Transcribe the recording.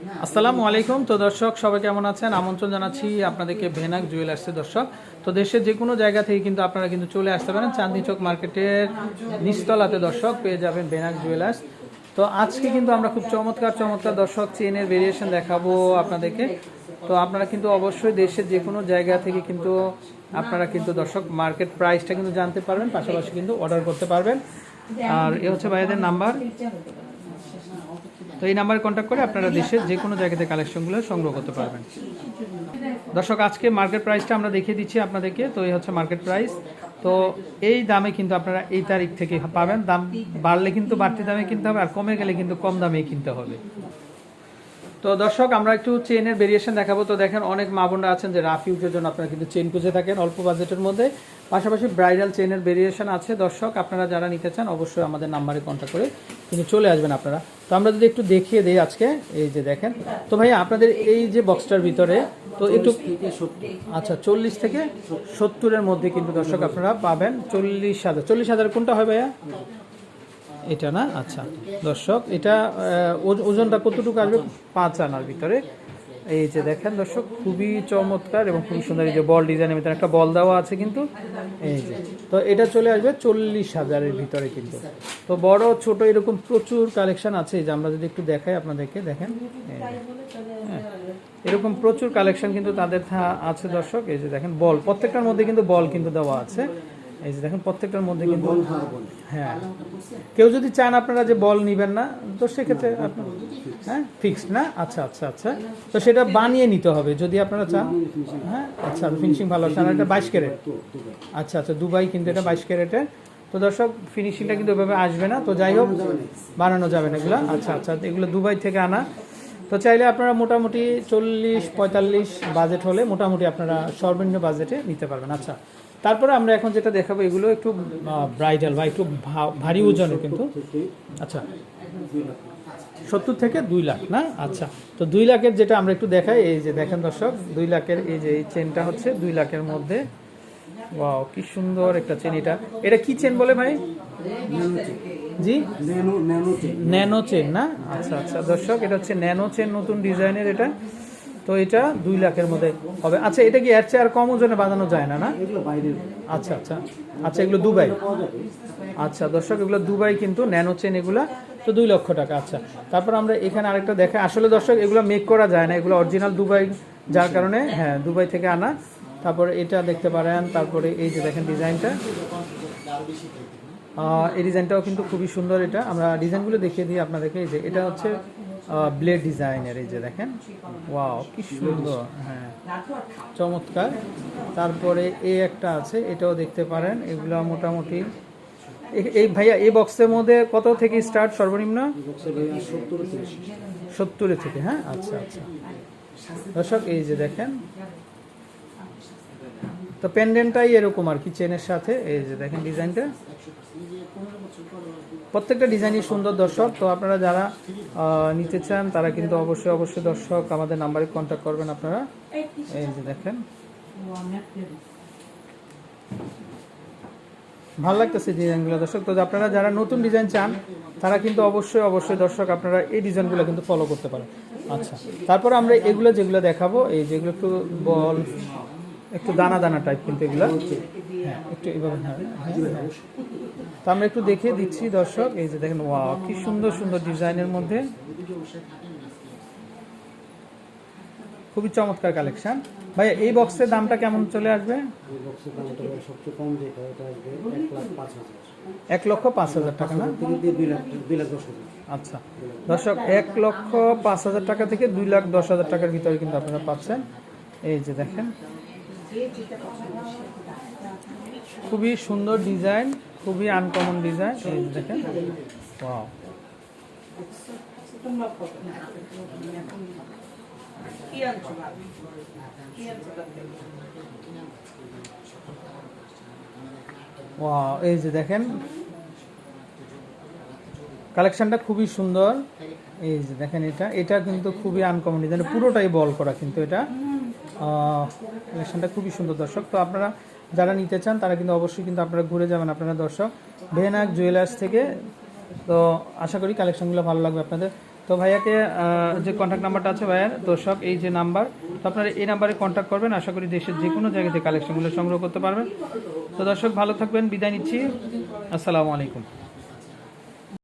আসসালামু আলাইকুম। তো দর্শক, সবাই কেমন আছেন? আমন্ত্রণ জানাচ্ছি আপনাদেরকে ভেনাক জুয়েলার্সের দর্শক, তো দেশের যে কোনো জায়গা থেকে কিন্তু আপনারা কিন্তু চলে আসতে পারেন। চাঁদনি চক মার্কেটের নিচতলাতে দর্শক পেয়ে যাবেন ভেনাক জুয়েলার্স। তো আজকে কিন্তু আমরা খুব চমৎকার চমৎকার দর্শক, চেনের ভেরিয়েশন দেখাবো আপনাদেরকে। তো আপনারা কিন্তু অবশ্যই দেশের যে কোনো জায়গা থেকে কিন্তু আপনারা কিন্তু দর্শক মার্কেট প্রাইসটা কিন্তু জানতে পারবেন, পাশাপাশি কিন্তু অর্ডার করতে পারবেন। আর এ হচ্ছে ভাইয়াদের নাম্বার তো এই নাম্বারে কন্ট্যাক্ট করে আপনারা দেশের যে কোনো জায়গাতে কালেকশনগুলো সংগ্রহ করতে পারবেন। দর্শক, আজকে মার্কেট প্রাইসটা আমরা দেখিয়ে দিচ্ছি আপনাদেরকে। তো এই হচ্ছে মার্কেট প্রাইস তো এই দামে কিন্তু আপনারা এই তারিখ থেকে পাবেন। দাম বাড়লে কিন্তু বাড়তি দামে কিনতে হবে, আর কমে গেলে কিন্তু কম দামে কিনতে হবে। তো দর্শক, আমরা একটু চেনের ভেরিয়েশন দেখাবো। তো দেখেন, অনেক মা বোনরা আছেন যে রাফ ইউজের জন্য আপনারা কিন্তু চেন খুঁজে থাকেন অল্প বাজেটের মধ্যে। পাশাপাশি ব্রাইডাল চেনের ভেরিয়েশন আছে। দর্শক, আপনারা যারা নিতে চান, অবশ্যই আমাদের নাম্বারে কন্ট্যাক্ট করে কিন্তু চলে আসবেন আপনারা। তো আমরা যদি একটু দেখিয়ে দিই আজকে এই যে দেখেন। তো ভাই আপনাদের এই যে বক্সটার ভিতরে তো একটু আচ্ছা চল্লিশ থেকে সত্তরের মধ্যে কিন্তু দর্শক আপনারা পাবেন চল্লিশ হাজার। চল্লিশ হাজার কোনটা হয় ভাইয়া? এটা না? আচ্ছা। দর্শক এটা ওজ- ওজনটা কতটুকু আসবে? পাঁচ আনার ভিতরে। এই যে দেখেন দর্শক খুবই চমৎকার এবং খুবই সুন্দর এই যে বল ডিজাইনের ভিতরে একটা বল দেওয়া আছে কিন্তু। এই যে তো এটা চলে আসবে চল্লিশ হাজারের ভিতরে কিন্তু। তো বড় ছোট এরকম প্রচুর কালেকশন আছে যে আমরা যদি একটু দেখাই আপনাদেরকে দেখেন। হ্যাঁ, এরকম প্রচুর কালেকশন কিন্তু তাদের আছে দর্শক এই যে দেখেন বল প্রত্যেকটার মধ্যে কিন্তু বল কিন্তু দেওয়া আছে। এই যে দেখেন প্রত্যেকটার মধ্যে কিন্তু হ্যাঁ। কেউ যদি চান আপনারা যে বল নিবেন না তো সেক্ষেত্রে হ্যাঁ ফিক্সড না? আচ্ছা আচ্ছা আচ্ছা। তো সেটা বানিয়ে নিতে হবে যদি আপনারা চান। হ্যাঁ আচ্ছা ফিনিশিং ভালো আছে। এটা বাইশ ক্যারেট। আচ্ছা আচ্ছা দুবাই কিন্তু এটা বাইশ ক্যারেটের। তো দর্শক ফিনিশিংটা কিন্তু ওইভাবে আসবে না। তো যাই হোক বানানো যাবে না এগুলো। আচ্ছা আচ্ছা এগুলো দুবাই থেকে আনা। তো চাইলে আপনারা মোটামুটি চল্লিশ, পঁয়তাল্লিশ বাজেট হলে মোটামুটি আপনারা সর্বনিম্ন বাজেটে নিতে পারবেন। আচ্ছা তারপরে আমরা এখন যেটা দেখাবো, এগুলো একটু ব্রাইডাল বা একটু ভারী ওজনের কিন্তু। আচ্ছা সত্তর থেকে দুই লাখ, না? আচ্ছা তো দুই লাখের যেটা আমরা একটু দেখাই, এই যে দেখেন দর্শক, দুই লাখের এই যে এই চেনটা হচ্ছে দুই লাখের মধ্যে ওয়াও কি সুন্দর একটা চেন এটা। এটা কি চেন বলে ভাই? জি? ন্যানো চেন না? আচ্ছা আচ্ছা দর্শক এটা হচ্ছে ন্যানো চেন নতুন ডিজাইনের এটা। তো এটা দুই লাখের মধ্যে হবে। আচ্ছা এটা কি এর চেয়ে আর কম ওজনে বাঁধানো যায় না না? আচ্ছা আচ্ছা। আচ্ছা এগুলো দুবাই। আচ্ছা দর্শক এগুলো দুবাই কিন্তু ন্যানো চেন এগুলা। তো দুই লক্ষ টাকা আচ্ছা। তারপর আমরা এখানে আরেকটা দেখাই আসলে দর্শক এগুলো মেক করা যায় না। এগুলো অরিজিনাল দুবাই যার কারণে হ্যাঁ দুবাই থেকে আনা। তারপরে এটা দেখতে পারেন, তারপরে এই যে দেখেন ডিজাইনটা। এই ডিজাইনটাও কিন্তু খুবই সুন্দর এটা। আমরা ডিজাইনগুলো দেখিয়ে দিই আপনাদেরকে। এই যে এটা হচ্ছে ব্লেড ডিজাইনের এই যে দেখেন। ওয়াও কি সুন্দর হ্যাঁ। চমৎকার। তারপরে এই একটা আছে, এটাও দেখতে পারেন। এগুলো মোটামুটি এই ভাইয়া, এই বক্সের মধ্যে কত থেকে স্টার্ট সর্বনিম্ন? সত্তর থেকে হ্যাঁ? আচ্ছা আচ্ছা। দর্শক, এই যে দেখেন। তো পেন্ডেন্টটাই এরকম আর কি চেনের সাথে। এই যে দেখেন ডিজাইনটা প্রত্যেকটা ডিজাইনই সুন্দর দর্শক। তো আপনারা যারা নিতে চান, তারা কিন্তু অবশ্যই অবশ্যই দর্শক আমাদের নাম্বারে কন্ট্যাক্ট করবেন আপনারা। এই যে দেখেন। ভালো লাগতেছে ডিজাইনগুলো দর্শক। তো আপনারা যারা নতুন ডিজাইন চান, তারা কিন্তু অবশ্যই অবশ্যই দর্শক আপনারা এই ডিজাইনগুলো কিন্তু ফলো করতে পারেন। আচ্ছা তারপর আমরা এগুলো যেগুলো দেখাবো, এই যেগুলো একটু বল একটু দানা দানা টাইপ কিন্তু এগুলো। হ্যাঁ একটু এভাবে হ্যাঁ। তো আমরা একটু দেখিয়ে দিচ্ছি দর্শক এই যে দেখেন ওয়া কি সুন্দর সুন্দর ডিজাইনের মধ্যে। খুবই চমৎকার কালেকশন। ভাই এই বক্সের দামটা কেমন চলে আসবে? এক লক্ষ পাঁচ হাজার টাকা না? আচ্ছা। দর্শক এক লক্ষ পাঁচ হাজার টাকা থেকে দুই লাখ দশ হাজার টাকার ভিতরে কিন্তু আপনারা পাচ্ছেন। এই যে দেখেন খুবই সুন্দর ডিজাইন, খুবই আনকমন ডিজাইন। এই দেখেন। এই যে দেখেন। কালেকশনটা খুবই সুন্দর। এই যে দেখেন এটা। এটা কিন্তু খুবই আনকমন ডিজাইন পুরোটাই বল করা কিন্তু এটা। কালেকশনটা খুবই সুন্দর দর্শক। তো আপনারা যারা নিতে চান, তারা কিন্তু অবশ্যই কিন্তু আপনারা ঘুরে যাবেন আপনারা দর্শক। ভেনাক জুয়েলার্স থেকে। তো আশা করি কালেকশনগুলো ভালো লাগবে আপনাদের। তো ভাইয়াকে যে কন্ট্যাক্ট নাম্বারটা আছে ভাইয়ার, দর্শক, এই যে নাম্বার তো আপনারা এই নাম্বারে কন্ট্যাক্ট করবেন। আশা করি দেশের যে কোনো জায়গাতে কালেকশনগুলো সংগ্রহ করতে পারবেন। তো দর্শক, ভালো থাকবেন। বিদায় নিচ্ছি। আসসালামু আলাইকুম।